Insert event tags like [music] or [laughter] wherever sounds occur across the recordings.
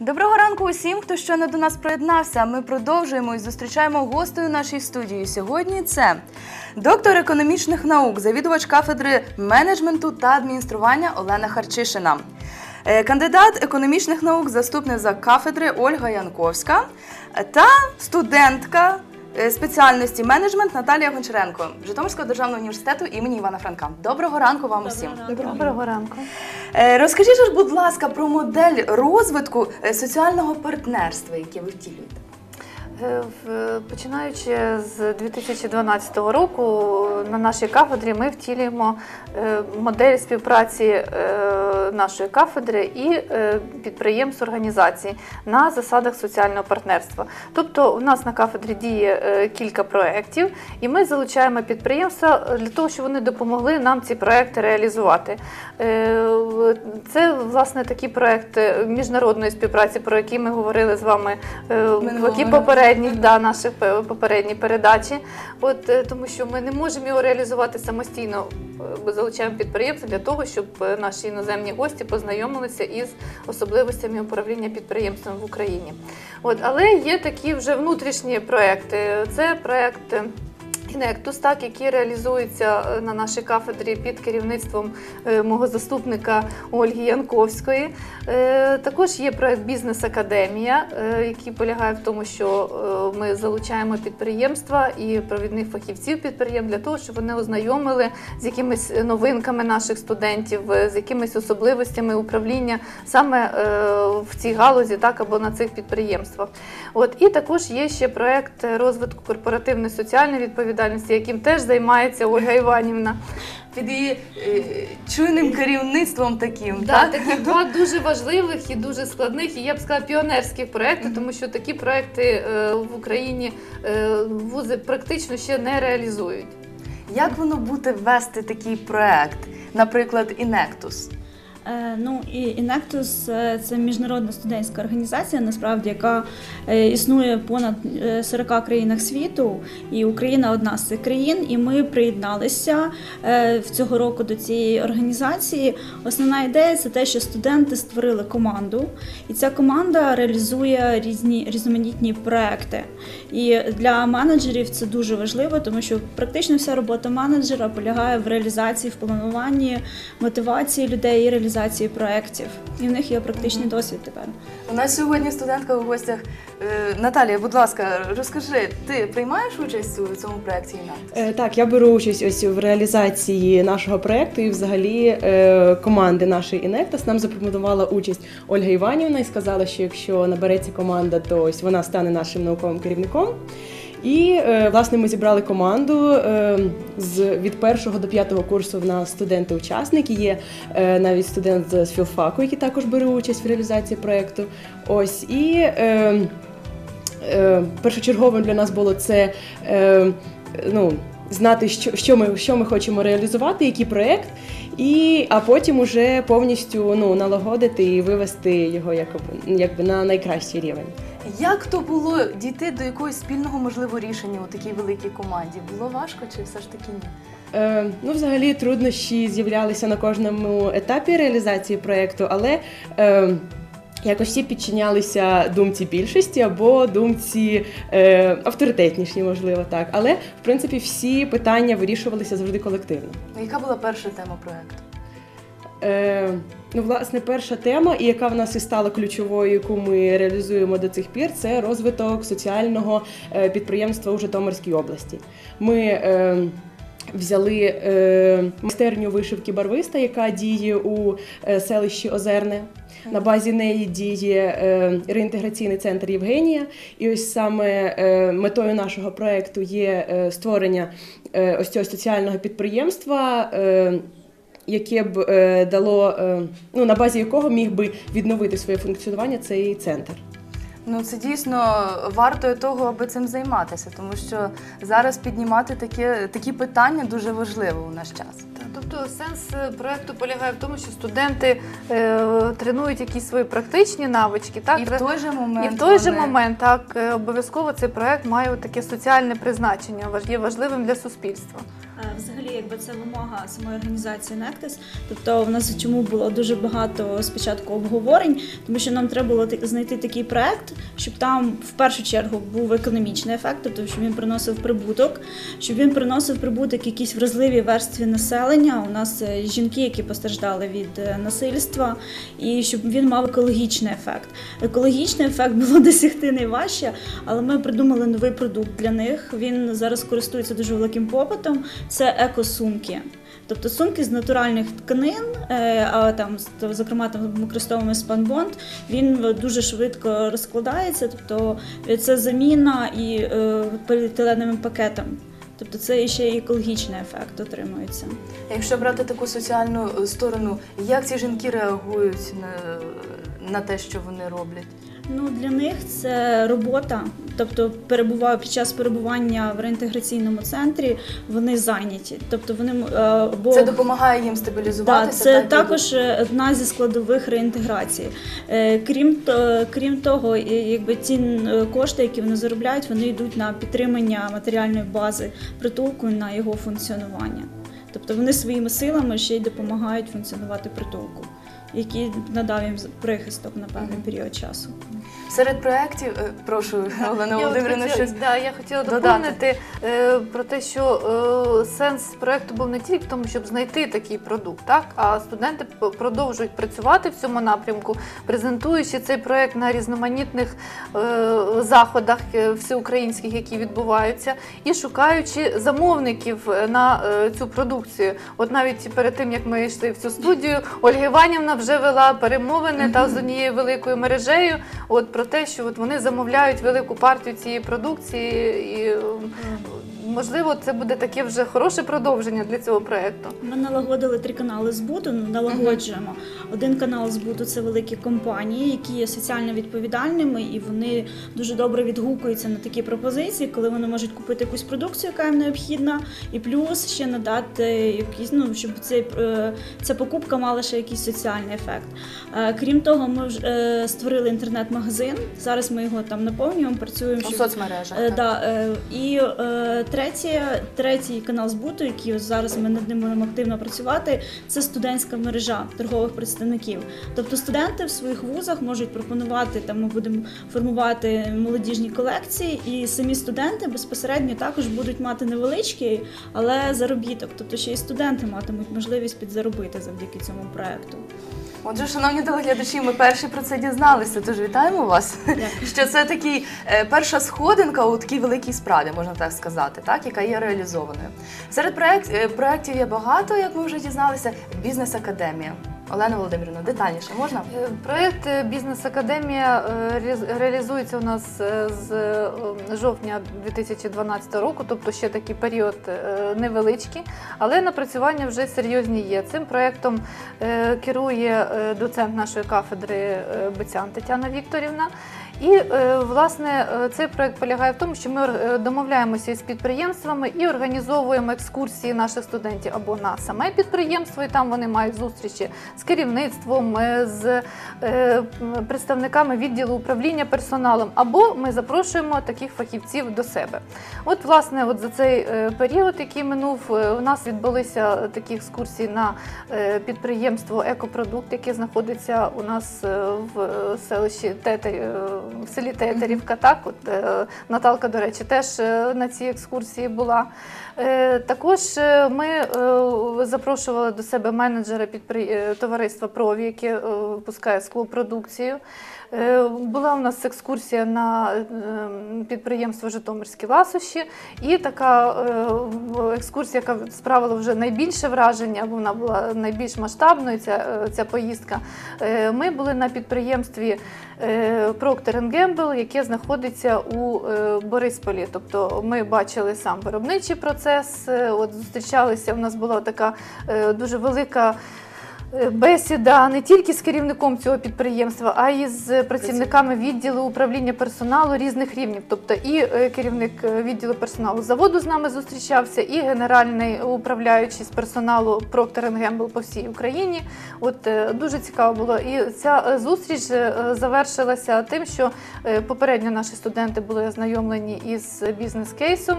Доброго ранку усім, хто щойно до нас приєднався. Ми продовжуємо і зустрічаємо гостею нашій студії. Сьогодні це доктор економічних наук, завідувач кафедри менеджменту та адміністрування Олена Харчишина. Е, Кандидат економічних наук, заступник за кафедри Ольга Янковська та студентка спеціальності менеджмент Наталія Гончаренко Житомирського державного університету імені Івана Франка. Доброго ранку вам усім. Доброго ранку. Е, Розкажіть, будь ласка, про модель розвитку е, соціального партнерства, яке ви втілюєте. Е, Починаючи з 2012 року на нашій кафедрі ми втілюємо е, модель співпраці е, нашої кафедри і підприємств організацій на засадах соціального партнерства. Тобто у нас на кафедрі діє кілька проєктів, і ми залучаємо підприємства для того, щоб вони допомогли нам ці проекти реалізувати. Це власне такі проекти міжнародної співпраці, про які ми говорили з вами в разу. Попередніх да, наших пе- попередні передачі. От е, тому, що ми не можемо його реалізувати самостійно. Е, Ми залучаємо підприємців для того, щоб е, наші іноземні гості познайомилися із особливостями управління підприємством в Україні. От, але є такі вже внутрішні проекти. Це проект. Е, Інектус, так, який реалізується е, на нашій кафедрі під керівництвом е, мого заступника Ольги Янковської. Е, Також є проект Бізнес Академія, е, який полягає в тому, що ми залучаємо підприємства і провідних фахівців підприємств для того, щоб вони ознайомили з якимись новинками наших студентів, з якимись особливостями управління саме в цій галузі, так або на цих підприємствах. От і також є ще проект розвитку корпоративної соціальної відповідальності, яким теж займається Ольга Іванівна. Під її е, чуйним керівництвом таким, Да, так? такі два дуже важливих і дуже складних, і я б сказала, піонерських проекти, тому що такі проекти е, в Україні е, вузи практично ще не реалізують. Як воно буде вести такий проект, наприклад, Інектус? Е, Ну і Інектус це міжнародна студентська організація, насправді, яка е, існує понад е, 40 країнах світу, і Україна одна з цих країн. І ми приєдналися е, в цього року до цієї організації. Основна ідея це те, що студенти створили команду, і ця команда реалізує різні різноманітні проекти. І для менеджерів це дуже важливо, тому що практично вся робота менеджера полягає в реалізації, в плануванні, мотивації людей і реалізації проєктів. І в них є практичний досвід тепер. У нас сьогодні студентка у гостях. Е, Наталія, будь ласка, розкажи, ти приймаєш участь у цьому проєкті? Е, Так, я беру участь ось в реалізації нашого проекту і взагалі е, команди нашої Інектас нам запропонувала участь Ольга Іванівна і сказала, що якщо набереться команда, то ось вона стане нашим науковим керівником. І е, власне ми зібрали команду е, з від першого до п'ятого курсу. В нас студенти-учасники. Є е, навіть студент з філфаку, який також бере участь в реалізації проекту. Ось і першочерговим для нас було це. Ну, Знати, що, що, ми, що ми хочемо реалізувати, який проєкт, і, а потім уже повністю ну, налагодити і вивести його якоби, якби на найкращий рівень. Як то було дійти до якогось спільного можливо рішення у такій великій команді? Було важко чи все ж таки ні? Е, ну, взагалі, труднощі з'являлися на кожному етапі реалізації проєкту, але е, якось всі підчинялися думці більшості або думці е, авторитетніші, можливо, так. Але в принципі всі питання вирішувалися завжди колективно. Ну, Яка була перша тема проєкту? Е, ну, власне, перша тема, і яка в нас і стала ключовою, яку ми реалізуємо до цих пір, це розвиток соціального е, підприємства у Житомирській області. Ми е, взяли е, майстерню вишивки барвиста, яка діє у е, селищі Озерне. На базі неї діє е, реінтеграційний центр Євгенія. І ось саме е, метою нашого проекту є е, створення е, ось цього соціального підприємства. Е, яке б е, дало, е, ну на базі якого міг би відновити своє функціонування цей центр. Ну це дійсно варто того, аби цим займатися, тому що зараз піднімати таке, такі питання дуже важливо у наш час. Тобто сенс е, проекту полягає в тому, що студенти е, тренують якісь свої практичні навички, так І в той же момент І в той же момент так обов'язково цей проект має таке соціальне призначення, є важливим для суспільства. Е, Взагалі, якби це вимога самої організації Нектис. Тобто, в нас чому було дуже багато спочатку обговорень, тому що нам треба було знайти такий проект, щоб там в першу чергу був економічний ефект, тобто щоб він приносив прибуток, щоб він приносив прибуток якісь вразливі верстві населення. У нас е, жінки, які постраждали від е, насильства, і щоб він мав екологічний ефект. Екологічний ефект було [laughs] досягти найважче, але ми придумали новий продукт для них. Він зараз користується дуже великим попитом. Це екосумки. Тобто сумки з натуральних тканин, е, а там зокрема там використовуємо спанбонд, він дуже швидко розкладається, тобто е, це заміна і е, поліетиленовим пакетом. Тобто це ще й екологічний ефект отримується. Якщо брати таку соціальну е, сторону, як ці жінки реагують на, на те, що вони роблять? Ну для них це робота, тобто перебуваю під час перебування в реінтеграційному центрі, вони зайняті. Тобто вони е, бо Це допомагає їм Да, це так, також е, одна зі складових реінтеграції. Е, Крім крім того, якби ці кошти, які вони заробляють, вони йдуть на підтримання матеріальної бази притулку на його функціонування. Тобто вони своїми силами ще й допомагають функціонувати притулку, який надав їм прихисток на певний період часу. Серед проєктів, е, прошу, [laughs] Олена Володимирівна, щось. да, я хотіла додати? доповнити е, про те, що е, сенс проекту був не тільки в тому, щоб знайти такий продукт, так а студенти п- продовжують працювати в цьому напрямку, презентуючи цей проект на різноманітних е, заходах е, всеукраїнських, які відбуваються, і шукаючи замовників на е, цю продукцію. От навіть перед тим як ми йшли в цю студію, Ольга Іванівна вже вела перемовини та з однією великою мережею. От про те, що от вони замовляють велику партію цієї продукції, і е, можливо, це буде таке вже хороше продовження для цього проекту. Ми налагодили три канали збуту, ну, налагоджуємо. Один канал збуту це великі компанії, які є соціально відповідальними, і вони дуже добре відгукуються на такі пропозиції, коли вони можуть купити якусь продукцію, яка їм необхідна, і плюс ще надати якісь, ну щоб цей, е, ця покупка мала ще якийсь соціальний ефект. Е, Крім того, ми вже е, створили інтернет-магазин. Зараз ми його там наповнюємо, працюємо. У щоб- соцмережах. Да, і е, третє, третій канал збуту, який зараз ми над ним будемо активно працювати, це студентська мережа торгових представників. Тобто студенти в своїх вузах можуть пропонувати там. Ми будемо формувати молодіжні колекції, і самі студенти безпосередньо також будуть мати невеличкий, але заробіток. Тобто ще й студенти матимуть можливість підзаробити завдяки цьому проекту. Отже, шановні телеглядачі, ми перші про це дізналися. Тож вітаємо вас. Що це такий е, перша сходинка у такій великій справі, можна так сказати, так, яка є реалізованою. Серед проект, е, проєктів є багато, як ми вже дізналися. Бізнес-академія. Олена Володимирівна, детальніше можна? Проєкт Проект е, Бізнес-академія е, реалізується у нас е, з е, жовтня 2012 року, тобто ще такий період е, невеличкий, але напрацювання вже серйозні є. Цим проектом е, керує е, доцент нашої кафедри е, Тетяна Вікторівна. І е, власне е, цей проект полягає в тому, що ми е, домовляємося із підприємствами і організовуємо екскурсії наших студентів або на саме підприємство, і там вони мають зустрічі з керівництвом, з представниками відділу управління персоналом, або ми запрошуємо таких фахівців до себе. От, власне, от за цей період, який минув, у нас відбулися такі екскурсії на підприємство Екопродукт, яке знаходиться у нас в селищі Тетер, в селі Тетерівка. Так, от е, Наталка, до речі, теж е, на цій екскурсії була. Е, Також ми запрошували до себе менеджера підпри- е, товариства Прові, яке випускає склопродукцію. Е, Була у нас екскурсія на е, підприємство Житомирські ласощі, і така е, екскурсія, яка справила вже найбільше враження, бо вона була найбільш масштабною. Ця, е, ця поїздка. Ми були на підприємстві Procter Gamble, яке знаходиться у Борисполі. Тобто ми бачили сам виробничий процес. От зустрічалися. У нас була така дуже велика. Е, Бесіда не тільки з керівником цього підприємства, а й з працівниками відділу управління персоналу різних рівнів. Тобто і е, керівник е, відділу персоналу заводу з нами зустрічався, і генеральний управляючий з персоналу Procter Gamble по всій Україні. От дуже цікаво було. І ця зустріч завершилася тим, що попередньо наші студенти були ознайомлені із бізнес-кейсом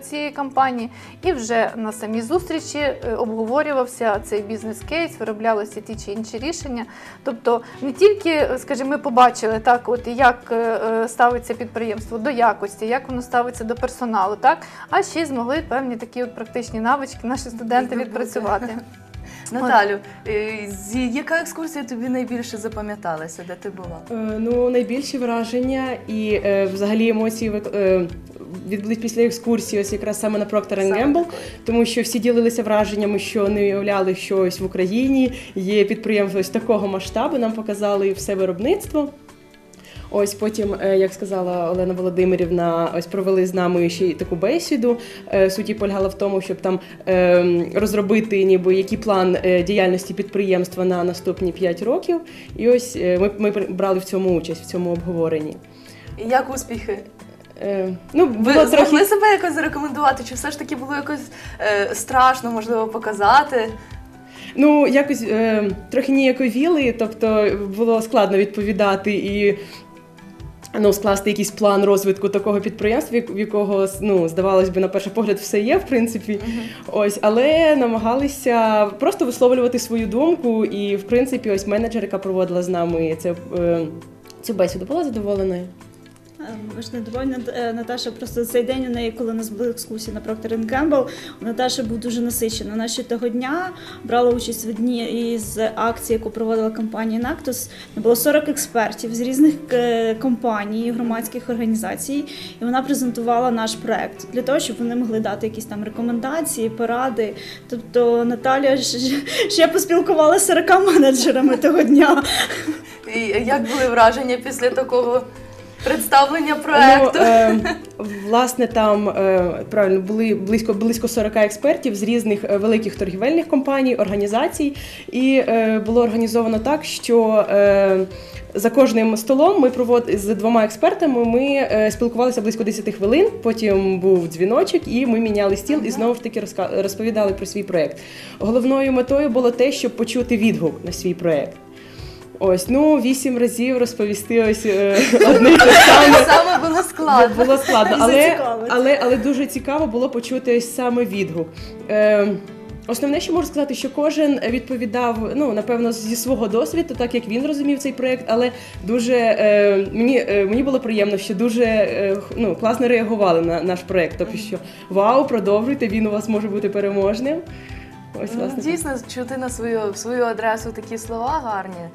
цієї компанії, і вже на самій зустрічі обговорювався цей бізнес-кейс, вироблялися ті чи інші рішення. Тобто не тільки, скажімо, ми побачили так, от як е, е, ставиться підприємство до якості, як воно ставиться до персоналу, так а ще й змогли певні такі от практичні навички наші студенти відпрацювати. [laughs] Наталю, е, з- яка екскурсія тобі найбільше запам'яталася, де ти була? Ну, найбільші враження і взагалі емоції відбулись після екскурсії, ось якраз саме на Саме Gamble, тому що всі ділилися враженнями, що не уявляли, що ось в Україні є підприємство ось такого масштабу. Нам показали все виробництво. Ось потім, е, як сказала Олена Володимирівна, ось провели з нами ще й таку бесіду. Е, Суть її полягала в тому, щоб там е, розробити ніби який план діяльності підприємства на наступні 5 років. І ось ми, ми брали в цьому участь, в цьому обговоренні. Як успіхи? Е, Ну, Ви було змогли трохи себе якось зарекомендувати? Чи все ж таки було якось е, страшно, можливо, показати? Ну, якось е, трохи ніяковіли, тобто було складно відповідати і ну, скласти якийсь план розвитку такого підприємства, в якого ну, здавалось би, на перший погляд, все є, в принципі. Ось, але намагалися просто висловлювати свою думку. І, в принципі, ось менеджер, яка проводила з нами це, е, цю бесіду, була задоволеною. Ви ж не довольна е, Наташа. Просто цей день у неї, коли у нас були екскурсії на Procter Gamble, у Наташі був дуже насичений. Вона ще того дня брала участь в одній із акцій, яку проводила компанія. Де було 40 експертів з різних е, компаній, громадських організацій, і вона презентувала наш проект для того, щоб вони могли дати якісь там рекомендації, поради. Тобто Наталя ще поспілкувалася з 40 менеджерами того дня. І як були враження після такого представлення проекту? Ну, е, власне, там е, правильно були близько близько 40 експертів з різних е, великих торгівельних компаній, організацій, і е, було організовано так, що е, за кожним столом ми провод з двома експертами. Ми е, спілкувалися близько 10 хвилин. Потім був дзвіночок, і ми міняли стіл і знову ж таки розповідали про свій проект. Головною метою було те, щоб почути відгук на свій проект. Ось ну вісім разів розповісти ось е, [laughs] одне й те саме. Саме було складно. Було складно, але, але, але дуже цікаво було почути ось саме відгук. Е, Основне, що можу сказати, що кожен відповідав, ну напевно, зі свого досвіду, так як він розумів цей проект, але дуже е, мені, е, мені було приємно, що дуже е, ну, класно реагували на наш проект. Тобто, що вау, продовжуйте, він у вас може бути переможним. Ось Ну, власне. Дійсно, чути на свою, в свою адресу такі слова гарні.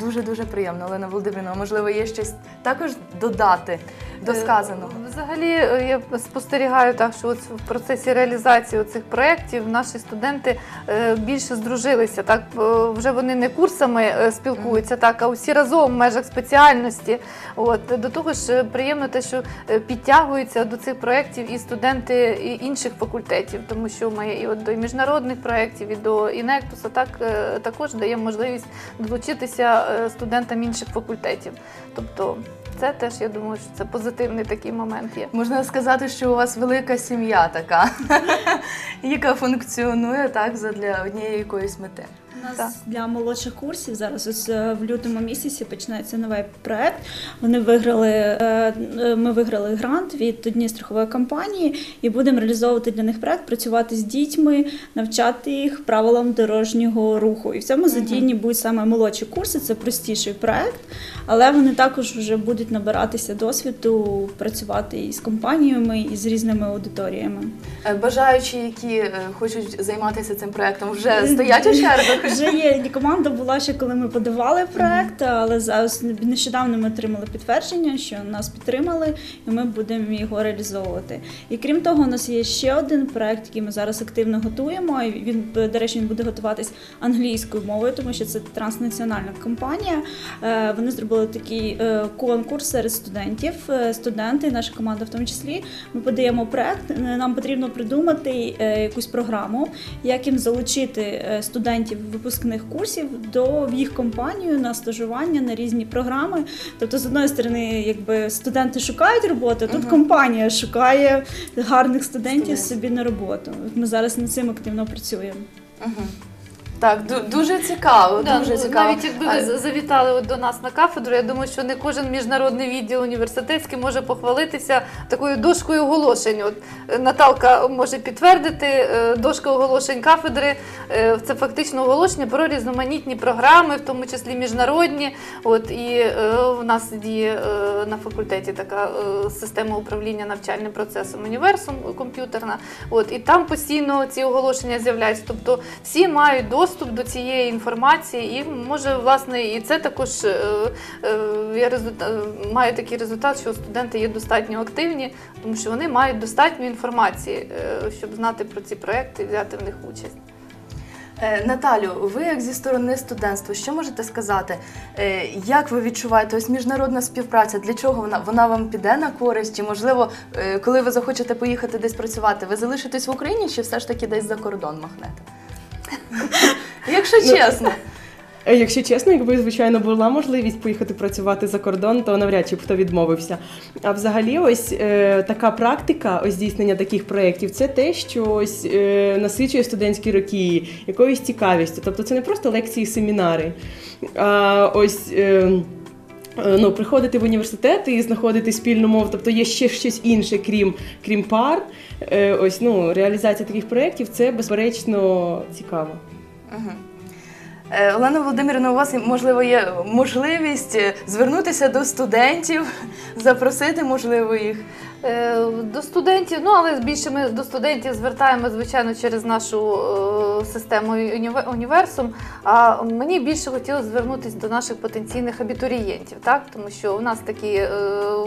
Дуже дуже приємно, Олена Володимирівна. Можливо, є щось також додати до сказаного. Е, Взагалі, е, я спостерігаю так, що от в процесі реалізації цих проєктів наші студенти е, більше здружилися. Так е, вже вони не курсами е, спілкуються, так а усі разом в межах спеціальності. От до того ж, е, приємно те, що е, підтягуються до цих проєктів і студенти і інших факультетів, тому що ми і от до міжнародних проєктів, і до інектуса так е, також дає можливість долучитися е, студентам інших факультетів. Тобто це теж я думаю, що це позитивний такий момент є. Можна сказати, що у вас велика сім'я така, [laughs] яка функціонує так задля однієї якоїсь мети. У нас Так. для молодших курсів зараз ось е, в лютому місяці починається новий проект. Вони виграли. е, е, Ми виграли грант від однієї страхової компанії і будемо реалізовувати для них проект, працювати з дітьми, навчати їх правилам дорожнього руху. І в цьому задіяні будуть саме молодші курси. Це простіший проект, але вони також вже будуть набиратися досвіду працювати і з компаніями, і з різними аудиторіями. Бажаючі, які хочуть займатися цим проектом, вже стоять у [laughs] чергах. Вже є команда була ще коли ми подавали проект, але зараз нещодавно ми отримали підтвердження, що нас підтримали, і ми будемо його реалізовувати. І крім того, у нас є ще один проект, який ми зараз активно готуємо. І він до речі, він буде готуватись англійською мовою, тому що це транснаціональна компанія. Е, Вони зробили такий е, конкурс серед студентів. Е, Студенти, наша команда в тому числі. Ми подаємо проект. Нам потрібно придумати якусь програму, як їм залучити студентів в випускних курсів до в їх компанію на стажування на різні програми. Тобто, з одної сторони, якби студенти шукають роботу, тут угу. компанія шукає гарних студентів Студент. собі на роботу. От ми зараз над цим активно працюємо. Мгм. Так, дуже цікаво, Да, дуже ну, цікаво. Навіть якби ви завітали от до нас на кафедру, я думаю, що не кожен міжнародний відділ університетський може похвалитися такою дошкою оголошень. От е, Наталка може підтвердити е, дошка оголошень кафедри. е, Це фактично оголошення про різноманітні програми, в тому числі міжнародні. От і в нас діє на факультеті така система управління навчальним процесом універсум комп'ютерна. От і там постійно ці оголошення з'являються. Тобто всі мають доступ до цієї інформації, і може власне і це також е, е, є результат, має такий результат, що студенти є достатньо активні, тому що вони мають достатньо інформації, е, щоб знати про ці проекти і взяти в них участь. Е, Наталю, ви як зі сторони студентства, що можете сказати? Е, Як ви відчуваєте ось міжнародна співпраця? Для чого вона вона вам піде на користь? Чи можливо, е, коли ви захочете поїхати десь працювати, ви залишитесь в Україні, чи все ж таки десь за кордон махнете? [laughs] Якщо Ну, чесно. Е, Якщо чесно, якби звичайно була можливість поїхати працювати за кордон, то навряд чи б хто відмовився. А взагалі, ось е, така практика ось здійснення таких проєктів це те, що ось е, насичує студентські роки якоюсь цікавістю. Тобто це не просто лекції, семінари, а ось. Е, е, Ну, приходити в університет і знаходити спільну мову, тобто є ще щось інше, крім, крім пар. Е, ось ну, реалізація таких проєктів це безперечно цікаво. Мгм. Е, Олена Володимирівна, у вас можливо є можливість е, звернутися до студентів, [laughs] запросити, можливо, їх. Е, До студентів, ну але більше ми до студентів звертаємо, звичайно, через нашу е, систему універсум. А мені більше хотілося звернутися до наших потенційних абітурієнтів, так тому що у нас такі е,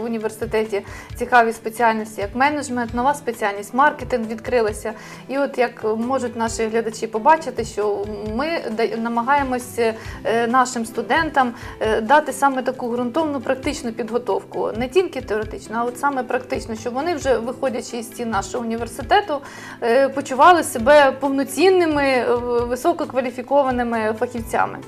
в університеті цікаві спеціальності, як менеджмент, нова спеціальність, маркетинг відкрилася. І от як можуть наші глядачі побачити, що ми намагаємося нашим студентам дати саме таку ґрунтовну практичну підготовку, не тільки теоретичну, а от саме практично, щоб вони вже виходячи із стін нашого університету, е, почували себе повноцінними, е, висококваліфікованими фахівцями.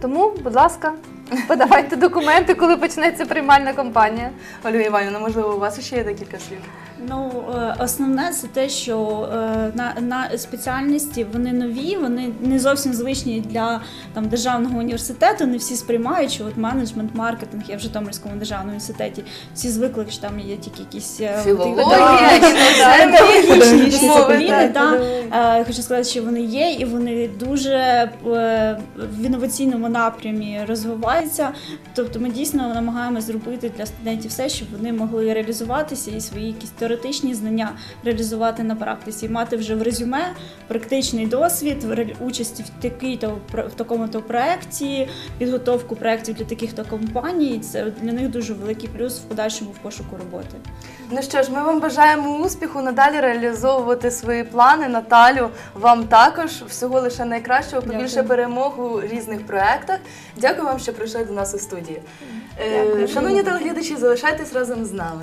Тому, будь ласка, [laughs] подавайте документи, коли почнеться приймальна кампанія. Ольга Іванівна, можливо, у вас ще є декілька слів. Ну, е, основне це те, що е, на, на спеціальності вони нові, вони не зовсім звичні для там державного університету. Не всі сприймають, що от менеджмент, маркетинг є в Житомирському державному університеті. Всі звикли, що там є тільки якісь е, педагогічні. Е, Хочу сказати, що вони є, і вони дуже в інноваційному напрямі розвиваються. Тобто ми дійсно намагаємося зробити для студентів все, щоб вони могли реалізуватися і свої якісь теоретичні знання реалізувати на практиці, мати вже в резюме практичний досвід, в ре- участь в такій-то про- в такому-то проєкті, підготовку проєктів для таких-то компаній. Це для них дуже великий плюс в подальшому в пошуку роботи. Ну що ж, ми вам бажаємо успіху, надалі реалізовувати свої плани. Наталю, вам також всього лише найкращого, побільше Дякую. перемог у різних проєктах. Дякую вам, що прийшли до нас у студію. Е, Дякую. Шановні телеглядачі, залишайтесь разом з нами.